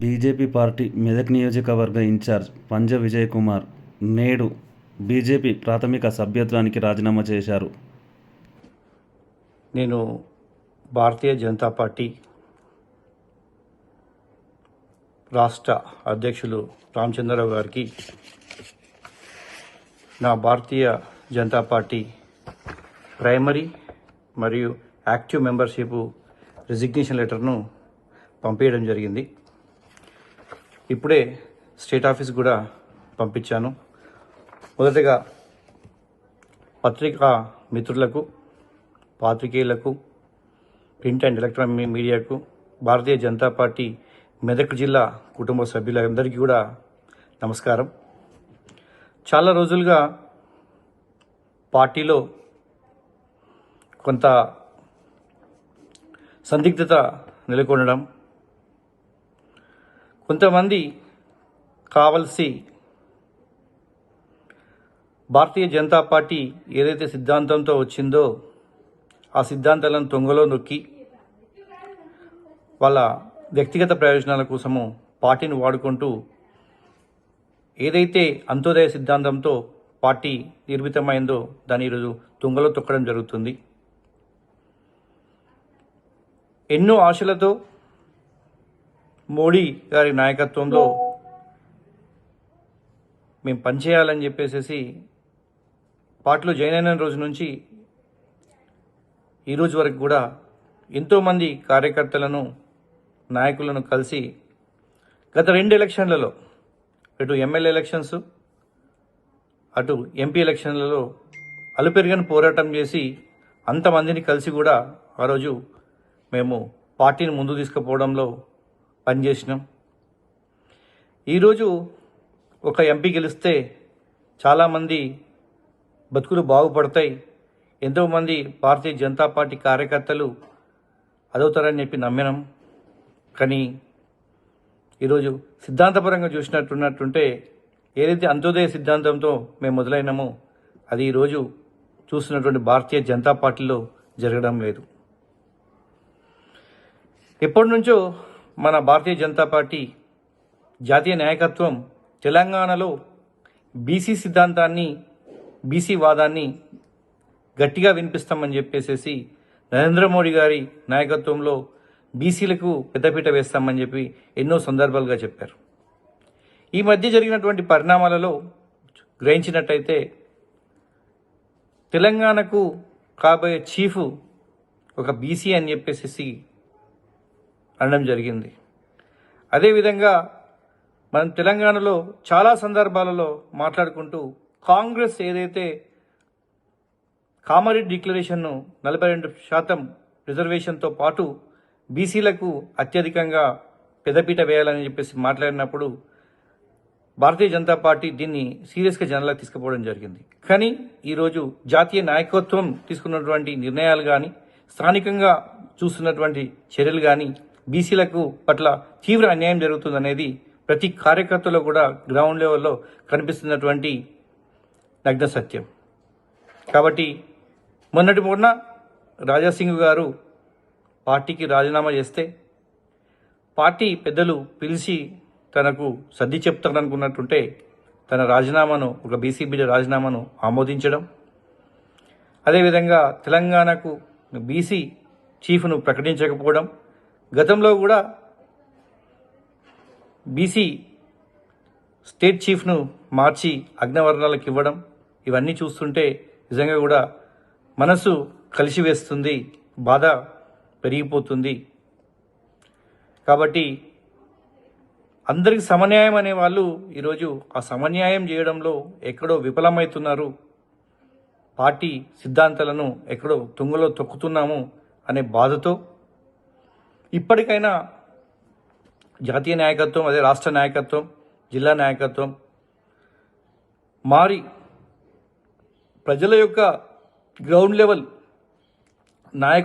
BJP party Medak నియోజకవర్గ incharge పంజ Vijay Kumar నేడు BJP ప్రాథమిక సభ్యత్వానికి రాజీనామా చేశారు. నేను భారతీయ జనతా పార్టీ రాష్ట్ర అధ్యక్షులు రామచంద్రరావు గారికి నా భారతీయ జనతా పార్టీ ప్రైమరీ మరియు యాక్టివ్ మెంబర్షిప్ రిజిగ్నేషన్ లెటర్ను పంపించడం జరిగింది. ఇప్పుడే స్టేట్ ఆఫీస్ కూడా పంపించాను. మొదటగా పత్రికా మిత్రులకు పాత్రికేయులకు ప్రింట్ అండ్ ఎలక్ట్రానిక్ మీడియాకు భారతీయ జనతా పార్టీ మెదక్ జిల్లా కుటుంబ సభ్యులందరికీ కూడా నమస్కారం. చాలా రోజులుగా పార్టీలో కొంత సందిగ్ధత నెలకొనడం కొంతమంది కావలసి భారతీయ జనతా పార్టీ ఏదైతే సిద్ధాంతంతో వచ్చిందో ఆ సిద్ధాంతాలను తొంగలో నొక్కి వాళ్ళ వ్యక్తిగత ప్రయోజనాల కోసము పార్టీని వాడుకుంటూ ఏదైతే అంత్యోదయ సిద్ధాంతంతో పార్టీ నిర్మితమైందో దాన్ని ఈరోజు తుంగలో తొక్కడం జరుగుతుంది. ఎన్నో ఆశలతో మోడీ గారి నాయకత్వంలో మేము పనిచేయాలని చెప్పేసి పార్టీలో జాయిన్ అయిన రోజు నుంచి ఈ రోజు వరకు కూడా ఎంతోమంది కార్యకర్తలను నాయకులను కలిసి గత రెండు ఎలక్షన్లలో ఇటు ఎమ్మెల్యే ఎలక్షన్స్ అటు ఎంపీ ఎలక్షన్లలో అలుపెరుగని పోరాటం చేసి అంతమందిని కలిసి కూడా ఆ రోజు మేము పార్టీని ముందు తీసుకుపోవడంలో పనిచేసినాం. ఈరోజు ఒక ఎంపీ గెలిస్తే చాలామంది బతుకులు బాగుపడతాయి. ఎంతోమంది భారతీయ జనతా పార్టీ కార్యకర్తలు అదవుతారని చెప్పి నమ్మినాం. కానీ ఈరోజు సిద్ధాంతపరంగా చూసినట్టున్నట్టుంటే ఏదైతే అంత్యోదయ సిద్ధాంతంతో మేము మొదలైనామో అది ఈరోజు చూస్తున్నటువంటి భారతీయ జనతా పార్టీలో జరగడం లేదు. ఎప్పటి నుంచో మన భారతీయ జనతా పార్టీ జాతీయ నాయకత్వం తెలంగాణలో బీసీ సిద్ధాంతాన్ని బీసీ వాదాన్ని గట్టిగా వినిపిస్తామని చెప్పేసేసి నరేంద్ర మోడీ గారి నాయకత్వంలో బీసీలకు పెద్దపీట వేస్తామని చెప్పి ఎన్నో సందర్భాలుగా చెప్పారు. ఈ మధ్య జరిగినటువంటి పరిణామాలలో గ్రహించినట్టయితే తెలంగాణకు కాబోయే చీఫ్ ఒక బీసీ అని చెప్పేసి అనడం జరిగింది. అదేవిధంగా మనం తెలంగాణలో చాలా సందర్భాలలో మాట్లాడుకుంటూ కాంగ్రెస్ ఏదైతే కామారెడ్డి డిక్లరేషన్ను నలభై రెండు శాతం రిజర్వేషన్తో పాటు బీసీలకు అత్యధికంగా పెదపీట వేయాలని చెప్పేసి మాట్లాడినప్పుడు భారతీయ జనతా పార్టీ దీన్ని సీరియస్గా జనాలకు తీసుకుపోవడం జరిగింది. కానీ ఈరోజు జాతీయ నాయకత్వం తీసుకున్నటువంటి నిర్ణయాలు కానీ స్థానికంగా చూస్తున్నటువంటి చర్యలు కానీ బీసీలకు పట్ల తీవ్ర అన్యాయం జరుగుతుందనేది ప్రతి కార్యకర్తలో కూడా గ్రౌండ్ లెవెల్లో కనిపిస్తున్నటువంటి నగ్న సత్యం. కాబట్టి మొన్నటి మొన్న రాజాసింగ్ గారు పార్టీకి రాజీనామా చేస్తే పార్టీ పెద్దలు పిలిచి తనకు సర్ది చెప్తారనుకున్నట్టుంటే తన రాజీనామాను ఒక బీసీ బిడ్డ రాజీనామాను ఆమోదించడం. అదేవిధంగా తెలంగాణకు బీసీ చీఫ్ను ప్రకటించకపోవడం. గతంలో కూడా బీసీ స్టేట్ చీఫ్ను మార్చి అగ్నవర్ణాలకు ఇవ్వడం ఇవన్నీ చూస్తుంటే నిజంగా కూడా మనసు కలిసివేస్తుంది బాధ పెరిగిపోతుంది. కాబట్టి అందరికి సమన్యాయం అనే వాళ్ళు ఈరోజు ఆ సమన్యాయం చేయడంలో ఎక్కడో విఫలమవుతున్నారు. పార్టీ సిద్ధాంతాలను ఎక్కడో తుంగలో తొక్కుతున్నాము అనే బాధతో ఇప్పటికైనా జాతీయ నాయకత్వం అదే రాష్ట్ర నాయకత్వం జిల్లా నాయకత్వం మారి ప్రజల యొక్క గ్రౌండ్ లెవెల్ నాయక